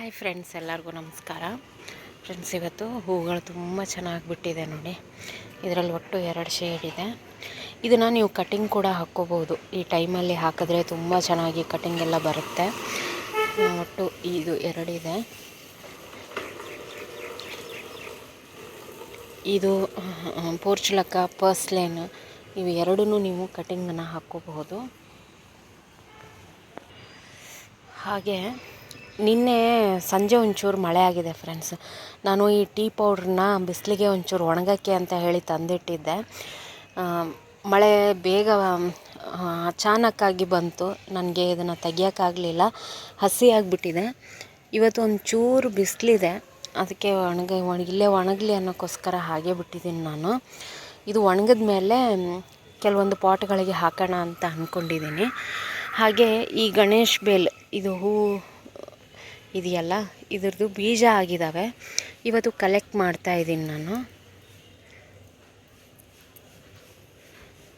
Hi friends, ಎಲ್ಲರಿಗೂ ನಮಸ್ಕಾರ. Friends, ಇವತ್ತು ಹೂಗಳು ತುಂಬ ಚೆನ್ನಾಗಿ ಬಿಟ್ಟಿದೆ ನೋಡಿ. ಇದರಲ್ಲಿ ಒಟ್ಟು ಎರಡು ಶೇಡ್ ಇದೆ. ಇದನ್ನು ನೀವು ಕಟಿಂಗ್ ಕೂಡ ಹಾಕ್ಕೋಬೋದು ಈ ಟೈಮಲ್ಲಿ ಹಾಕಿದ್ರೆ ತುಂಬ ಚೆನ್ನಾಗಿ ಕಟಿಂಗ್ ಎಲ್ಲ ಬರುತ್ತೆ. ಒಟ್ಟು ಇದು ಎರಡಿದೆ ಇದು. ಪೋರ್ಚುಲಕ್ಕ ಪರ್ಸ್ಲೇನ್, ಇವು ಎರಡೂ ನೀವು ಕಟಿಂಗನ್ನು ಹಾಕ್ಕೋಬಹುದು. ಹಾಗೆ ನಿನ್ನೆ ಸಂಜೆ ಒಂಚೂರು ಮಳೆ ಆಗಿದೆ ಫ್ರೆಂಡ್ಸ್ ನಾನು ಈ ಟೀ ಪೌಡ್ರನ್ನ ಬಿಸಿಲಿಗೆ ಒಂಚೂರು ಒಣಗಕ್ಕೆ ಅಂತ ಹೇಳಿ ತಂದಿಟ್ಟಿದ್ದೆ. ಮಳೆ ಬೇಗ ಅಚಾನಕ್ಕಾಗಿ ಬಂತು. ನನಗೆ ಇದನ್ನು ತೆಗಿಯೋಕ್ಕಾಗಲಿಲ್ಲ. ಹಸಿ ಆಗಿಬಿಟ್ಟಿದೆ ಇವತ್ತು ಒಂಚೂರು ಬಿಸಿಲಿದೆ. ಅದಕ್ಕೆ ಒಣಗ ಒಣ ಇಲ್ಲೇ ಒಣಗಲಿ ಅನ್ನೋಕ್ಕೋಸ್ಕರ ಹಾಗೆ ಬಿಟ್ಟಿದ್ದೀನಿ ನಾನು. ಇದು ಒಣಗಿದ ಮೇಲೆ ಕೆಲವೊಂದು ಪಾಟ್ಗಳಿಗೆ ಹಾಕೋಣ ಅಂತ ಅಂದ್ಕೊಂಡಿದ್ದೀನಿ ಹಾಗೆ ಈ ಗಣೇಶ್ ಬೇಲ್, ಇದು ಹೂ ಇದೆಯಲ್ಲ? ಇದ್ರದ್ದು ಬೀಜ ಆಗಿದ್ದಾವೆ ಇವತ್ತು ಕಲೆಕ್ಟ್ ಮಾಡ್ತಾ ಇದ್ದೀನಿ ನಾನು.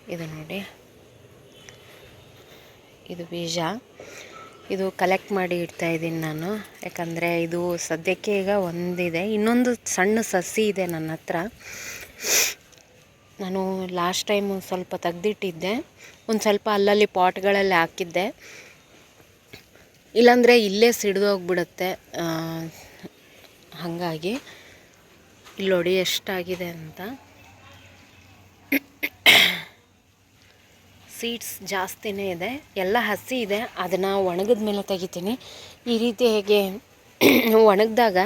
ಇದು ನೋಡಿ. ಇದು ಬೀಜ. ಇದು ಕಲೆಕ್ಟ್ ಮಾಡಿ ಇಡ್ತಾ ಇದ್ದೀನಿ ನಾನು. ಯಾಕಂದರೆ ಇದು ಸದ್ಯಕ್ಕೆ ಈಗ ಒಂದಿದೆ. ಇನ್ನೊಂದು ಸಣ್ಣ ಸಸಿ ಇದೆ ನನ್ನ ಹತ್ರ. ನಾನು ಲಾಸ್ಟ್ ಟೈಮು ಸ್ವಲ್ಪ ತೆಗ್ದಿಟ್ಟಿದ್ದೆ. ಒಂದು ಸ್ವಲ್ಪ ಅಲ್ಲಲ್ಲಿ ಪಾಟ್ಗಳಲ್ಲಿ ಹಾಕಿದ್ದೆ. ಇಲ್ಲಾಂದರೆ ಇಲ್ಲೇ ಸಿಡಿದೋಗ್ಬಿಡುತ್ತೆ ಹಾಗಾಗಿ ಇಲ್ಲಿ ನೋಡಿ ಎಷ್ಟಾಗಿದೆ ಅಂತ. ಸೀಡ್ಸ್ ಜಾಸ್ತಿನೇ ಇದೆ. ಎಲ್ಲ ಹಸಿ ಇದೆ. ಅದನ್ನು ಒಣಗಿದ ಮೇಲೆ ತೆಗಿತೀನಿ. ಈ ರೀತಿ ಹೇಗೆ ಒಣಗಿದಾಗ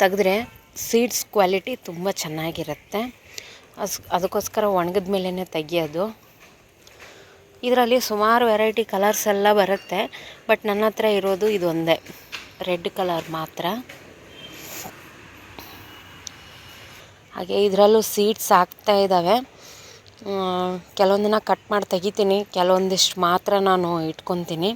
ತೆಗೆದ್ರೆ ಸೀಡ್ಸ್ ಕ್ವಾಲಿಟಿ ತುಂಬ ಚೆನ್ನಾಗಿರುತ್ತೆ. ಅಸ್, ಅದಕ್ಕೋಸ್ಕರ ಒಣಗಿದ ಮೇಲೇ ತೆಗಿಯೋದು. ಇದರಲ್ಲಿ ಸುಮಾರು ವೆರೈಟಿ ಕಲರ್ಸ್ ಎಲ್ಲ ಬರುತ್ತೆ ಬಟ್ ನನ್ನ ಹತ್ರ ಇರೋದು ಇದೊಂದೇ. ರೆಡ್ ಕಲರ್ ಮಾತ್ರ. ಹಾಗೆ ಇದರಲ್ಲೂ ಸೀಡ್ಸ್ ಆಗ್ತಾ ಇದ್ದಾವೆ. ಕೆಲವೊಂದನ್ನ ಕಟ್ ಮಾಡಿ ತೆಗಿತೀನಿ, ಕೆಲವೊಂದಿಷ್ಟು ಮಾತ್ರ ನಾನು ಇಟ್ಕೊತೀನಿ.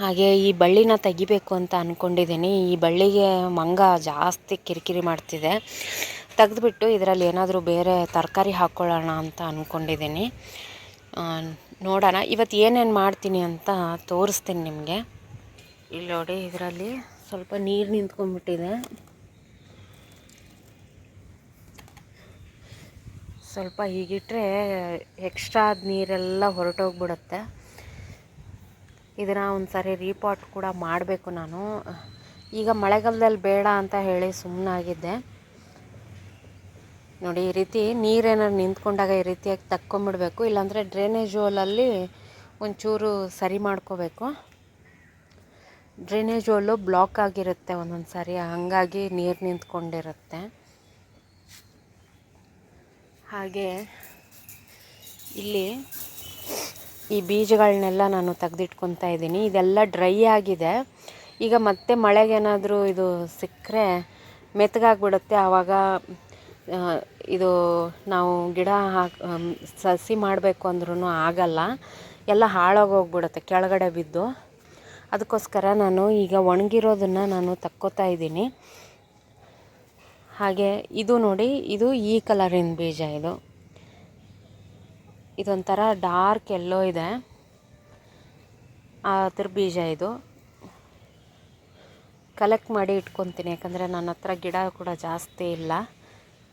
ಹಾಗೆ ಈ ಬಳ್ಳಿನ ತೆಗಿಬೇಕು ಅಂತ ಅಂದ್ಕೊಂಡಿದ್ದೀನಿ ಈ ಬಳ್ಳಿಗೆ ಮಂಗ ಜಾಸ್ತಿ ಕಿರಿಕಿರಿ ಮಾಡ್ತಿದೆ. ತೆಗೆದ್ಬಿಟ್ಟು ಇದರಲ್ಲಿ ಏನಾದರೂ ಬೇರೆ ತರಕಾರಿ ಹಾಕ್ಕೊಳ್ಳೋಣ ಅಂತ ಅಂದ್ಕೊಂಡಿದ್ದೀನಿ ನೋಡೋಣ. ಇವತ್ತು ಏನೇನು ಮಾಡ್ತೀನಿ ಅಂತ ತೋರಿಸ್ತೀನಿ ನಿಮಗೆ. ಇಲ್ಲಿ ನೋಡಿ, ಇದರಲ್ಲಿ ಸ್ವಲ್ಪ ನೀರು ನಿಂತ್ಕೊಂಡ್ಬಿಟ್ಟಿದೆ. ಸ್ವಲ್ಪ ಹೀಗಿಟ್ಟರೆ ಎಕ್ಸ್ಟ್ರಾ ನೀರೆಲ್ಲ ಹೊರಟೋಗ್ಬಿಡುತ್ತೆ. ಇದನ್ನು ಒಂದು ಸಾರಿ ರೀಪಾಟ್ ಕೂಡ ಮಾಡಬೇಕು ನಾನು. ಈಗ ಮಳೆಗಾಲದಲ್ಲಿ ಬೇಡ ಅಂತ ಹೇಳಿ ಸುಮ್ಮನಾಗಿದ್ದೆ ನೋಡಿ, ಈ ರೀತಿ ನೀರೇನಾದ್ರು ನಿಂತ್ಕೊಂಡಾಗ ಈ ರೀತಿಯಾಗಿ ತಕ್ಕೊಂಬಿಡಬೇಕು. ಇಲ್ಲಾಂದರೆ ಡ್ರೈನೇಜ್ ಹೋಲಲ್ಲಿ ಒಂಚೂರು ಸರಿ ಮಾಡ್ಕೋಬೇಕು. ಡ್ರೈನೇಜ್ ಹೋಲು ಬ್ಲಾಕ್ ಆಗಿರುತ್ತೆ ಒಂದೊಂದು ಸಾರಿ. ಹಾಗಾಗಿ ನೀರು ನಿಂತ್ಕೊಂಡಿರುತ್ತೆ. ಹಾಗೆ ಇಲ್ಲಿ ಈ ಬೀಜಗಳನ್ನೆಲ್ಲ ನಾನು ತೆಗೆದಿಟ್ಕೊತಾ ಇದ್ದೀನಿ. ಇದೆಲ್ಲ ಡ್ರೈ ಆಗಿದೆ. ಈಗ ಮತ್ತೆ ಮಳೆಗೇನಾದರೂ ಇದು ಸಿಕ್ಕರೆ ಮೆತ್ತಗಾಗ್ಬಿಡುತ್ತೆ ಆವಾಗ ಇದು ನಾವು ಗಿಡ ಹಾಕಿ ಸಸಿ ಮಾಡಬೇಕು ಅಂದ್ರೂ ಆಗಲ್ಲ. ಎಲ್ಲ ಹಾಳಾಗೋಗ್ಬಿಡುತ್ತೆ ಕೆಳಗಡೆ ಬಿದ್ದು. ಅದಕ್ಕೋಸ್ಕರ ನಾನು ಈಗ ಒಣಗಿರೋದನ್ನು ನಾನು ತಕ್ಕೋತಾ ಇದ್ದೀನಿ. ಹಾಗೆ ಇದು ನೋಡಿ, ಇದು ಈ ಕಲರಿನ ಬೀಜ ಇದು. ಇದೊಂಥರ ಡಾರ್ಕ್ ಎಲ್ಲೋ ಇದೆ. ಅದ್ರ ಬೀಜ ಇದು. ಕಲೆಕ್ಟ್ ಮಾಡಿ ಇಟ್ಕೊತೀನಿ, ಯಾಕಂದರೆ ನನ್ನ ಹತ್ರ ಗಿಡ ಕೂಡ ಜಾಸ್ತಿ ಇಲ್ಲ.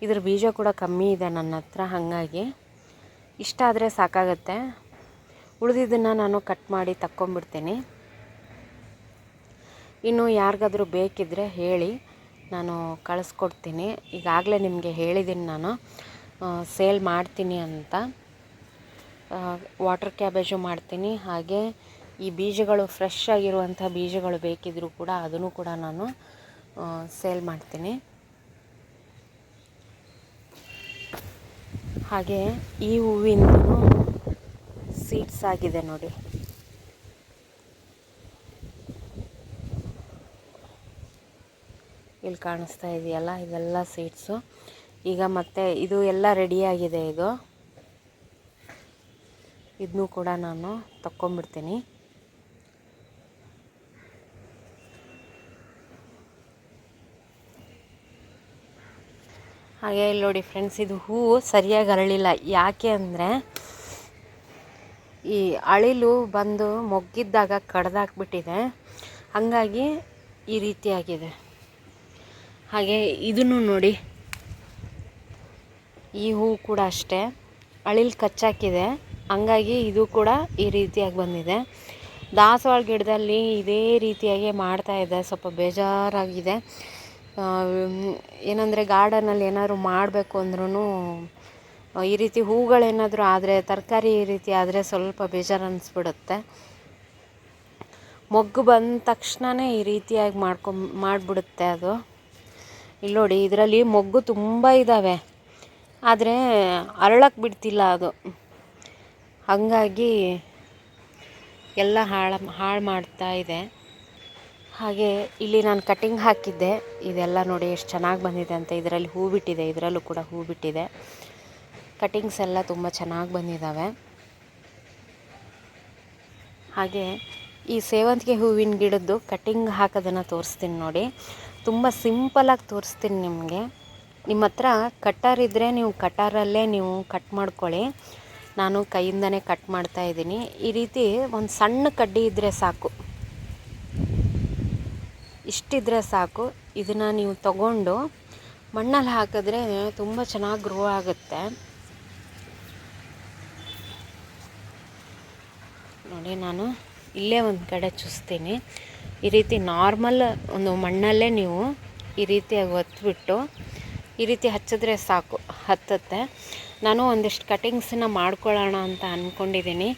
ಇದ್ರ ಬೀಜ ಕೂಡ ಕಮ್ಮಿ ಇದೆ ನನ್ನ ಹತ್ರ, ಹಾಗಾಗಿ ಇಷ್ಟ ಆದರೆ ಸಾಕಾಗತ್ತೆ. ಉಳಿದಿದ್ದನ್ನು ನಾನು ಕಟ್ ಮಾಡಿ ತಕ್ಕೊಂಬಿಡ್ತೀನಿ ಇನ್ನು ಯಾರಿಗಾದರೂ ಬೇಕಿದ್ದರೆ ಹೇಳಿ ನಾನು ಕಳಿಸ್ಕೊಡ್ತೀನಿ. ಈಗಾಗಲೇ ನಿಮಗೆ ಹೇಳಿದ್ದೀನಿ ನಾನು. ಸೇಲ್ ಮಾಡ್ತೀನಿ ಅಂತ. ವಾಟರ್ ಕ್ಯಾಬೇಜು ಮಾಡ್ತೀನಿ. ಹಾಗೆ ಈ ಬೀಜಗಳು ಫ್ರೆಶ್ ಆಗಿರುವಂಥ ಬೀಜಗಳು ಬೇಕಿದ್ದರೂ ಕೂಡ ಅದನ್ನು ಕೂಡ ನಾನು ಸೇಲ್ ಮಾಡ್ತೀನಿ. ಹಾಗೆ ಈ ಹೂವಿಂದ ಸೀಡ್ಸ್ ಆಗಿದೆ ನೋಡಿ. ಇಲ್ಲಿ ಕಾಣಿಸ್ತಾ ಇದೆಯಲ್ಲ? ಇದೆಲ್ಲ ಸೀಡ್ಸು ಈಗ ಮತ್ತೆ ಇದು ಎಲ್ಲ ರೆಡಿಯಾಗಿದೆ ಇದು. ಇದನ್ನೂ ಕೂಡ ನಾನು ತಕ್ಕೊಂಬಿಡ್ತೀನಿ. ಹಾಗೆ ಇಲ್ಲಿ ನೋಡಿ ಫ್ರೆಂಡ್ಸ್ ಇದು ಹೂವು ಸರಿಯಾಗಿ ಅರಳಿಲ್ಲ. ಯಾಕೆ ಅಂದರೆ ಈ ಅಳಿಲು ಬಂದು ಮೊಗ್ಗಿದ್ದಾಗ ಕಡ್ದಾಕ್ಬಿಟ್ಟಿದೆ. ಹಾಗಾಗಿ ಈ ರೀತಿಯಾಗಿದೆ. ಹಾಗೆ ಇದನ್ನು ನೋಡಿ. ಈ ಹೂ ಕೂಡ ಅಷ್ಟೇ. ಅಳಿಲು ಕಚ್ಚಾಕಿದೆ. ಹಂಗಾಗಿ ಇದು ಕೂಡ ಈ ರೀತಿಯಾಗಿ ಬಂದಿದೆ. ದಾಸವಾಳ ಗಿಡದಲ್ಲಿ ಇದೇ ರೀತಿಯಾಗಿ ಮಾಡ್ತಾ ಇದೆ. ಸ್ವಲ್ಪ ಬೇಜಾರಾಗಿದೆ. ಏನಂದರೆ ಗಾರ್ಡನಲ್ಲಿ ಏನಾದ್ರು ಮಾಡಬೇಕು ಅಂದ್ರೂ ಈ ರೀತಿ ಹೂಗಳೇನಾದರೂ ಆದರೆ, ತರಕಾರಿ ಈ ರೀತಿ ಆದರೆ ಸ್ವಲ್ಪ ಬೇಜಾರು ಅನ್ನಿಸ್ಬಿಡುತ್ತೆ ಮೊಗ್ಗು ಬಂದ ತಕ್ಷಣವೇ ಈ ರೀತಿಯಾಗಿ ಮಾಡ್ಕೊ, ಮಾಡಿಬಿಡುತ್ತೆ ಅದು. ಇಲ್ಲಿ ನೋಡಿ, ಇದರಲ್ಲಿ ಮೊಗ್ಗು ತುಂಬ ಇದ್ದಾವೆ ಆದರೆ ಅರಳಕ್ಕೆ ಬಿಡ್ತಿಲ್ಲ ಅದು. ಹಾಗಾಗಿ ಎಲ್ಲ ಹಾಳು ಹಾಳು ಮಾಡ್ತಾ ಇದೆ. ಹಾಗೆ ಇಲ್ಲಿ ನಾನು ಕಟಿಂಗ್ ಹಾಕಿದ್ದೆ. ಇದೆಲ್ಲ ನೋಡಿ ಎಷ್ಟು ಚೆನ್ನಾಗಿ ಬಂದಿದೆ ಅಂತ ಇದರಲ್ಲಿ ಹೂ ಬಿಟ್ಟಿದೆ. ಇದರಲ್ಲೂ ಕೂಡ ಹೂ ಬಿಟ್ಟಿದೆ. ಕಟಿಂಗ್ಸ್ ಎಲ್ಲ ತುಂಬ ಚೆನ್ನಾಗಿ ಬಂದಿದ್ದಾವೆ ಹಾಗೆ ಈ ಸೇವಂತಿಗೆ ಹೂವಿನ ಗಿಡದ್ದು ಕಟಿಂಗ್ ಹಾಕೋದನ್ನು ತೋರಿಸ್ತೀನಿ ನೋಡಿ. ತುಂಬ ಸಿಂಪಲಾಗಿ ತೋರಿಸ್ತೀನಿ ನಿಮಗೆ. ನಿಮ್ಮ ಹತ್ರ ಕಟ್ಟರ್ ಇದ್ದರೆ ನೀವು ಕಟ್ಟಾರಲ್ಲೇ ನೀವು ಕಟ್ ಮಾಡ್ಕೊಳ್ಳಿ. ನಾನು ಕೈಯಿಂದನೇ ಕಟ್ ಮಾಡ್ತಾ ಇದ್ದೀನಿ. ಈ ರೀತಿ ಒಂದು ಸಣ್ಣ ಕಡ್ಡಿ ಇದ್ದರೆ ಸಾಕು. ಇಷ್ಟಿದ್ರೆ ಸಾಕು. ಇದನ್ನು ನೀವು ತಗೊಂಡು ಮಣ್ಣಲ್ಲಿ ಹಾಕಿದ್ರೆ ತುಂಬ ಚೆನ್ನಾಗಿ ಗ್ರೋ ಆಗುತ್ತೆ. ನೋಡಿ, ನಾನು ಇಲ್ಲೇ ಒಂದು ಕಡೆ ಚುಸ್ತೀನಿ. ಈ ರೀತಿ ನಾರ್ಮಲ್ ಒಂದು ಮಣ್ಣಲ್ಲೇ ನೀವು ಈ ರೀತಿಯಾಗಿ ಒತ್ಬಿಟ್ಟು ಈ ರೀತಿ ಹಚ್ಚಿದ್ರೆ ಸಾಕು, ಹತ್ತುತ್ತೆ. ನಾನು ಒಂದಿಷ್ಟು ಕಟಿಂಗ್ಸನ್ನ ಮಾಡ್ಕೊಳ್ಳೋಣ ಅಂತ ಅಂದ್ಕೊಂಡಿದ್ದೀನಿ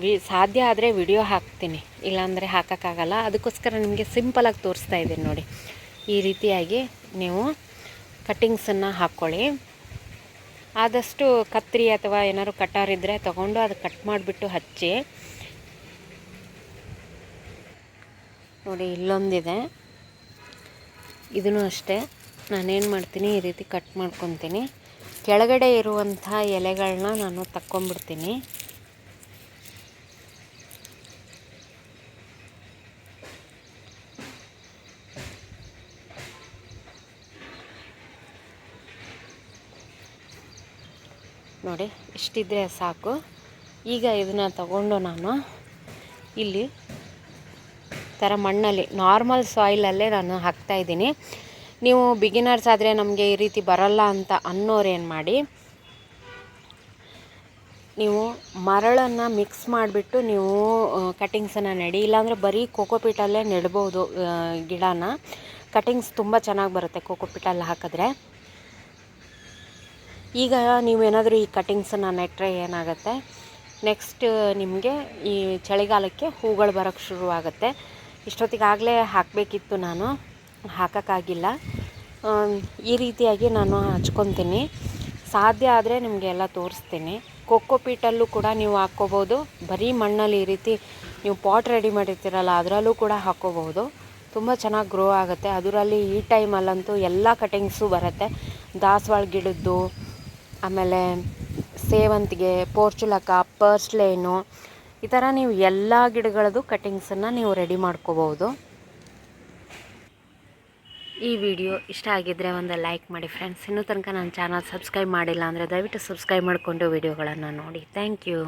ವಿ, ಸಾಧ್ಯ ಆದರೆ ವಿಡಿಯೋ ಹಾಕ್ತೀನಿ. ಇಲ್ಲಾಂದರೆ ಹಾಕೋಕ್ಕಾಗಲ್ಲ. ಅದಕ್ಕೋಸ್ಕರ ನಿಮಗೆ ಸಿಂಪಲಾಗಿ ತೋರಿಸ್ತಾ ಇದ್ದೀನಿ ನೋಡಿ. ಈ ರೀತಿಯಾಗಿ ನೀವು ಕಟ್ಟಿಂಗ್ಸನ್ನು ಹಾಕ್ಕೊಳ್ಳಿ ಆದಷ್ಟು ಕತ್ರಿ ಅಥವಾ ಏನಾದ್ರು ಕಟಾರ್ ಇದ್ದರೆ ತೊಗೊಂಡು ಅದು ಕಟ್ ಮಾಡಿಬಿಟ್ಟು ಹಚ್ಚಿ. ನೋಡಿ, ಇಲ್ಲೊಂದಿದೆ. ಇದೂ ಅಷ್ಟೇ. ನಾನೇನು ಮಾಡ್ತೀನಿ, ಈ ರೀತಿ ಕಟ್ ಮಾಡ್ಕೊತೀನಿ. ಕೆಳಗಡೆ ಇರುವಂಥ ಎಲೆಗಳನ್ನ ನಾನು ತಕ್ಕೊಂಬಿಡ್ತೀನಿ ನೋಡಿ, ಇಷ್ಟಿದ್ರೆ ಸಾಕು. ಈಗ ಇದನ್ನು ತಗೊಂಡು ನಾನು ಇಲ್ಲಿ ಥರ ಮಣ್ಣಲ್ಲಿ ನಾರ್ಮಲ್ ಸಾಯಿಲಲ್ಲೇ ನಾನು ಹಾಕ್ತಾಯಿದ್ದೀನಿ ನೀವು ಬಿಗಿನರ್ಸ್ ಆದರೆ ನಮಗೆ ಈ ರೀತಿ ಬರಲ್ಲ ಅಂತ ಅನ್ನೋರು ಮಾಡಿ, ನೀವು ಮರಳನ್ನು ಮಿಕ್ಸ್ ಮಾಡಿಬಿಟ್ಟು ನೀವು ಕಟಿಂಗ್ಸನ್ನು ನೆಡಿ. ಇಲ್ಲಾಂದರೆ ಬರೀ ಕೋಕೋಪೀಟಲ್ಲೇ ನೆಡ್ಬೋದು ಗಿಡನ. ಕಟಿಂಗ್ಸ್ ತುಂಬ ಚೆನ್ನಾಗಿ ಬರುತ್ತೆ ಕೋಕೋಪೀಟಲ್ಲಿ ಹಾಕಿದ್ರೆ. ಈಗ ನೀವೇನಾದರೂ ಈ ಕಟಿಂಗ್ಸನ್ನು ನೆಟ್ಟರೆ ಏನಾಗುತ್ತೆ? ನೆಕ್ಸ್ಟ್ ನಿಮಗೆ ಈ ಚಳಿಗಾಲಕ್ಕೆ ಹೂಗಳು ಬರೋಕ್ಕೆ ಶುರುವಾಗುತ್ತೆ. ಇಷ್ಟೊತ್ತಿಗಾಗಲೇ ಹಾಕಬೇಕಿತ್ತು ನಾನು. ಹಾಕೋಕ್ಕಾಗಿಲ್ಲ. ಈ ರೀತಿಯಾಗಿ ನಾನು ಹಚ್ಕೊತೀನಿ. ಸಾಧ್ಯ ಆದರೆ ನಿಮಗೆಲ್ಲ ತೋರಿಸ್ತೀನಿ. ಕೊಕ್ಕೋ ಪೀಟಲ್ಲೂ ಕೂಡ ನೀವು ಹಾಕ್ಕೋಬೋದು. ಬರೀ ಮಣ್ಣಲ್ಲಿ ಈ ರೀತಿ ನೀವು ಪಾಟ್ ರೆಡಿ ಮಾಡಿರ್ತೀರಲ್ಲ, ಅದರಲ್ಲೂ ಕೂಡ ಹಾಕ್ಕೋಬೋದು ತುಂಬ ಚೆನ್ನಾಗಿ ಗ್ರೋ ಆಗುತ್ತೆ. ಅದರಲ್ಲಿ ಈ ಟೈಮಲ್ಲಂತೂ ಎಲ್ಲ ಕಟಿಂಗ್ಸು ಬರುತ್ತೆ. ದಾಸವಾಳ ಗಿಡದ್ದು ಆಮೇಲೆ ಸೇವಂತಿಗೆ, ಪೋರ್ಚುಲಕ ಪರ್ಸ್ಲೇನು ಈ ಥರ ನೀವು ಎಲ್ಲ ಗಿಡಗಳದ್ದು ಕಟಿಂಗ್ಸನ್ನು ನೀವು ರೆಡಿ ಮಾಡ್ಕೋಬೋದು. ಈ ವಿಡಿಯೋ ಇಷ್ಟ ಆಗಿದ್ದರೆ ಒಂದು ಲೈಕ್ ಮಾಡಿ ಫ್ರೆಂಡ್ಸ್. ಇನ್ನೂ ತನಕ ನನ್ನ ಚಾನಲ್ ಸಬ್ಸ್ಕ್ರೈಬ್ ಮಾಡಿಲ್ಲ ಅಂದರೆ ದಯವಿಟ್ಟು ಸಬ್ಸ್ಕ್ರೈಬ್ ಮಾಡಿಕೊಂಡು ವಿಡಿಯೋಗಳನ್ನು ನೋಡಿ. Thank you.